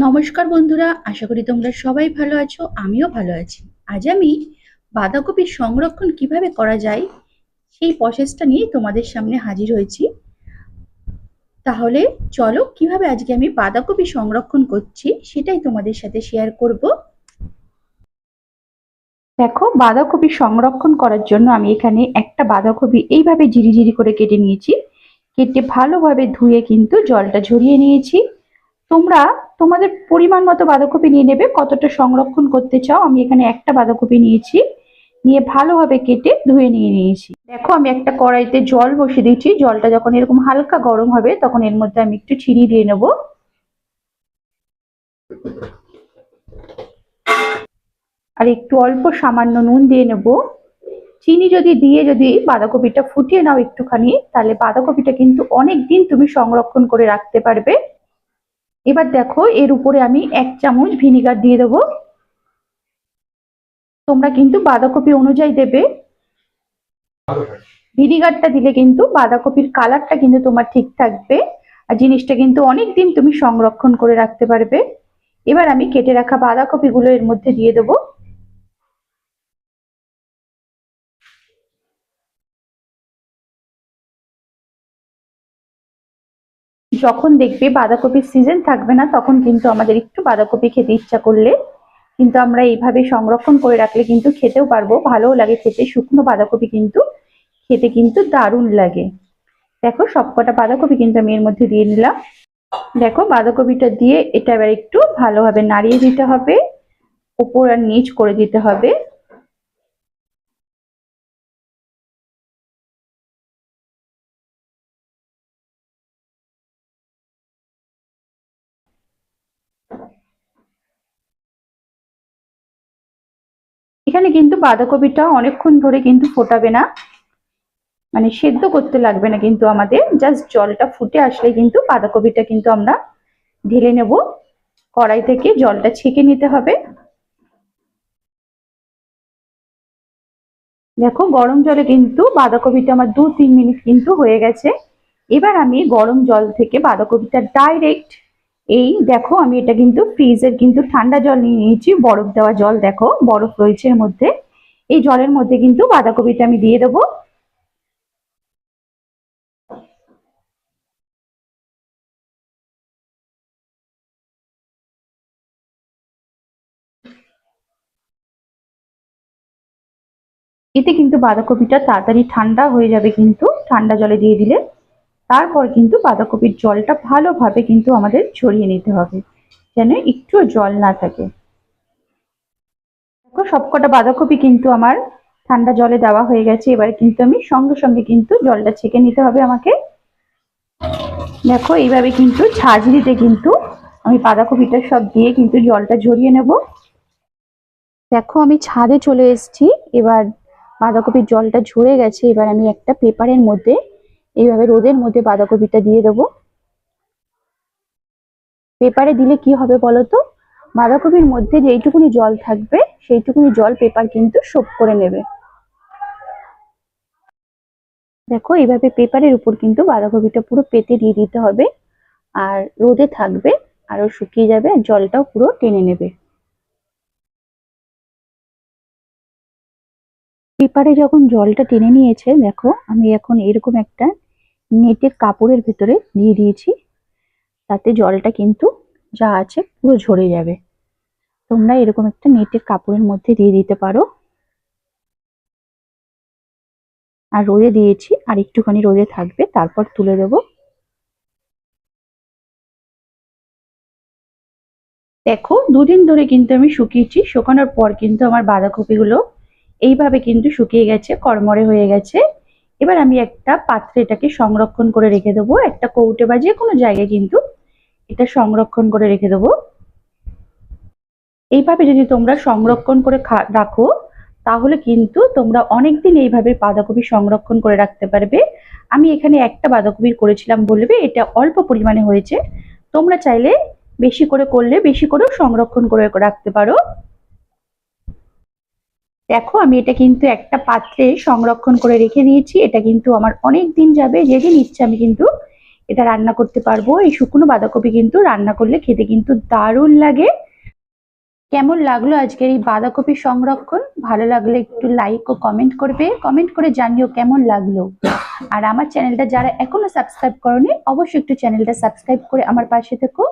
নমস্কার বন্ধুরা, আশা করি তোমরা সবাই ভালো আছো, আমিও ভালো আছি। আজ আমি বাঁধাকপির সংরক্ষণ কীভাবে করা যায়, সেই প্রসেসটা নিয়ে তোমাদের সামনে হাজির হয়েছি। তাহলে চলো কীভাবে আজকে আমি বাঁধাকপি সংরক্ষণ করছি, সেটাই তোমাদের সাথে শেয়ার করব। দেখো, বাঁধাকপি সংরক্ষণ করার জন্য আমি এখানে একটা বাঁধাকপি এইভাবে ঝিরিঝিরি করে কেটে নিয়েছি। কেটে ভালোভাবে ধুয়ে কিন্তু জলটা ঝরিয়ে নিয়েছি। তোমরা তোমাদের পরিমাণ মতো বাঁধাকপি নিয়ে নেবে। কতটা সংরক্ষণ করতে চাও, আমি এখানে একটা বাঁধাকপি নিয়েছি। নিয়ে ভালোভাবে কেটে ধুয়ে নিয়ে নিয়েছি। দেখো, আমি একটা কড়াইতে জল বসিয়ে দিয়েছি। জলটা যখন এরকম হালকা গরম হবে, তখন এর মধ্যে আমি একটু চিনি দিয়ে নেব। আর একটু অল্প সামান্য নুন দিয়ে নেব। চিনি যদি দিয়ে যদি বাঁধাকপিটা ফুটিয়ে নাও একটুখানি, তাহলে বাঁধাকপিটা কিন্তু অনেক দিন তুমি সংরক্ষণ করে রাখতে পারবে। এবার দেখো, এর উপরে আমি এক চামচ ভিনিগার দিয়ে দেবো। তোমরা কিন্তু বাঁধাকপি অনুযায়ী দেবে। ভিনিগারটা দিলে কিন্তু বাঁধাকপির কালারটা কিন্তু তোমার ঠিক থাকবে। আর জিনিসটা কিন্তু অনেক দিন তুমি সংরক্ষণ করে রাখতে পারবে। এবার আমি কেটে রাখা বাঁধাকপিগুলো এর মধ্যে দিয়ে দেবো। যখন দেখবে বাঁধাকপির সিজন থাকবে না, তখন কিন্তু আমাদের একটু বাঁধাকপি খেতে ইচ্ছা করলে। কিন্তু আমরা এইভাবে সংরক্ষণ করে রাখলে কিন্তু খেতেও পারব। ভালোও লাগে খেতে, শুকনো বাঁধাকপি কিন্তু খেতে কিন্তু দারুণ লাগে। দেখো, সবকটা বাঁধাকপি কিন্তু আমি এর মধ্যে দিয়ে নিলাম। দেখো, বাঁধাকপিটা দিয়ে এটা এবার একটু ভালোভাবে নাড়িয়ে দিতে হবে। উপর আর নিচ করে দিতে হবে। এখানে কিন্তু বাঁধাকপিটা অনেকক্ষণ ধরে কিন্তু ফোটাবে না। মানে সেদ্ধ করতে লাগবে না কিন্তু আমাদের জাস্ট জলটা ফুটে আসলে কিন্তু বাঁধাকপিটা কিন্তু আমরা ঢেলে নেব। কড়াই থেকে জলটা ছেঁকে নিতে হবে। দেখো, গরম জলে কিন্তু বাঁধাকপিটা আমার দু তিন মিনিট কিন্তু হয়ে গেছে। এবার আমি গরম জল থেকে বাঁধাকপিটা ডাইরেক্ট এই দেখো আমি এটা কিন্তু ফ্রিজের কিন্তু ঠান্ডা জল নিয়ে নিয়েছি, বরফ দেওয়া জল দেখো, বরফ রয়েছে এর মধ্যে। এই জলের মধ্যে কিন্তু বাঁধাকপিটা আমি দিয়ে দেবো। এতে কিন্তু বাঁধাকপিটা তাড়াতাড়ি ঠান্ডা হয়ে যাবে কিন্তু, ঠান্ডা জলে দিয়ে দিলে। তারপর কিন্তু বাঁধাকপির জলটা ভালোভাবে কিন্তু আমাদের ছড়িয়ে নিতে হবে, যেন একটু জল না থাকে। দেখো, সবকটা বাঁধাকপি কিন্তু আমার ঠান্ডা জলে দেওয়া হয়ে গেছে। এবারে কিন্তু আমি সঙ্গে সঙ্গে কিন্তু জলটা ছেঁকে নিতে হবে আমাকে। দেখো, এইভাবে কিন্তু ঝাঁঝরিতে কিন্তু আমি বাঁধাকপিটা সব দিয়ে কিন্তু জলটা ঝরিয়ে নেব। দেখো, আমি ছাদে চলে এসেছি। এবার বাঁধাকপির জলটা ঝরে গেছে। এবার আমি একটা পেপারের মধ্যে এইভাবে রোদের মধ্যে বাঁধাকপিটা দিয়ে দেবো। পেপারে দিলে কি হবে বলতো? বাঁধাকপির মধ্যে যেইটুকুনি জল থাকবে, সেইটুকুনি জল পেপার কিন্তু সোপ করে নেবে। দেখো, এইভাবে পেপারের উপর কিন্তু বাঁধাকপিটা পুরো পেতে দিয়ে দিতে হবে। আর রোদে থাকবে, আরও শুকিয়ে যাবে, আর জলটাও পুরো টেনে নেবে। পেপারে যখন জলটা টেনে নিয়েছে, দেখো, আমি এখন এরকম একটা নেটের কাপড়ের ভেতরে দিয়ে দিয়েছি। তাতে জলটা কিন্তু যা আছে পুরো ঝরে যাবে। তোমরা এরকম একটা নেটের কাপড়ের মধ্যে দিয়ে দিতে পারো। আর রোদে দিয়েছি, আর একটুখানি রোদে থাকবে, তারপর তুলে দেবো। দেখো, দুদিন ধরে কিন্তু আমি শুকিয়েছি, শুকানোর পর কিন্তু আমার বাঁধাকপিগুলো এইভাবে কিন্তু শুকিয়ে গেছে, কড়মড়ে হয়ে গেছে। এবার আমি একটা পাত্রে এটাকে সংরক্ষণ করে রেখে দেবো। একটা কৌটে বা যে কোনো জায়গায় কিন্তু এটা সংরক্ষণ করে রেখে দেবো। এইভাবে যদি তোমরা সংরক্ষণ করে রাখো, তাহলে কিন্তু তোমরা অনেকদিন এইভাবে বাঁধাকপি সংরক্ষণ করে রাখতে পারবে। আমি এখানে একটা বাঁধাকপির করেছিলাম বলবে, এটা অল্প পরিমাণে হয়েছে। তোমরা চাইলে বেশি করে করলে, বেশি করেও সংরক্ষণ করে রাখতে পারো। দেখো, আমি এটা কিন্তু একটা পাত্রে সংরক্ষণ করে রেখে দিয়েছি। এটা কিন্তু আমার অনেক দিন যাবে যেদিন ইচ্ছে আমি কিন্তু এটা রান্না করতে পারব। এই শুকনো বাঁধাকপি কিন্তু রান্না করলে খেতে কিন্তু দারুণ লাগে। কেমন লাগল আজকের এই বাঁধাকপি সংরক্ষণ? ভালো লাগলে একটু লাইক ও কমেন্ট করবে। কমেন্ট করে জানিও কেমন লাগল। আর আমার চ্যানেলটা যারা এখনও সাবস্ক্রাইব করনি, অবশ্যই একটু চ্যানেলটা সাবস্ক্রাইব করে আমার পাশে থেকো।